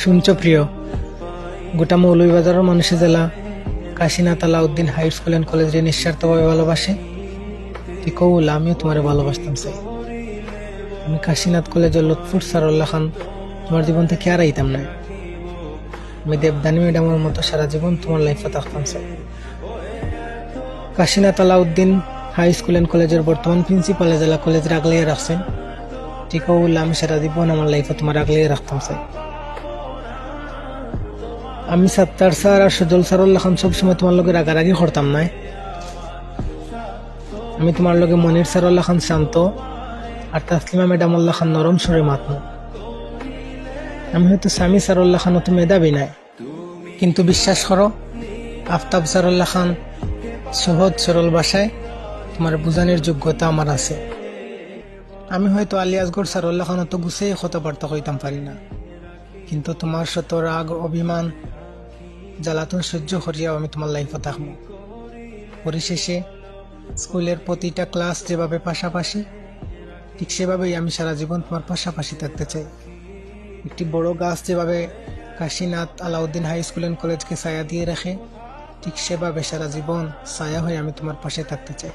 শুনছ প্রিয় গোটা মৌলভীবাজারের মানুষের জেলা Kashinath Alauddin high school and কলেজে নিঃস্বার্থভাবে ভালোবাসে। তুই কৌল আমিও তোমার ভালোবাসতাম চাই। আমি কাশীনাথ কলেজের লুৎফুর সারুল্লাহ খান তোমার জীবন থেকে আর আইতাম না আমি দেবদানি ম্যাডামের মতো সারা জীবন তোমার লাইফে থাকতাম চাই। Kashinath Alauddin high school and কলেজের বর্তমান প্রিন্সিপাল জেলা কলেজের আগলিয়ে রাখছেন ঠিক আমি সারা জীবন আমার লাইফে তোমার আগলিয়ে রাখতাম চাই। আমি সাত্তার স্যার আর সজল স্যারুল্লাহ খান সবসময় তোমার লগে রাগারাগি করতাম না। আমি তোমার লগে মনির স্যারুল্লাহ খান শান্ত, আর তাসলিমা ম্যাডাম খান নরম সুরে মাতমু। আমি হয়তো স্বামী স্যারুল্লাহ খান অত মেধাবী নাই। কিন্তু বিশ্বাস করো, আফতাব স্যারুল্লাহ খান সহজ, সরল ভাষায় তোমার বুঝানোর যোগ্যতা আমার আছে। আমি হয়তো আলিয়াসগড় স্যারুল্লাহ খান অত গুছিয়ে কথাবার্তা কইতাম পারি না। কিন্তু তোমার শত রাগ, অভিমান জ্বালাতন সহ্য করিয়াও আমি তোমার লাইফে থাকব। পরিশেষে স্কুলের প্রতিটা ক্লাস যেভাবে পাশাপাশি, ঠিক সেভাবেই আমি সারা জীবন তোমার পাশাপাশি থাকতে চাই। একটি বড় গাছ যেভাবে Kashinath Alauddin high school and কলেজকে ছায়া দিয়ে রাখে, ঠিক সেভাবে সারা জীবন ছায়া হয়ে আমি তোমার পাশে থাকতে চাই।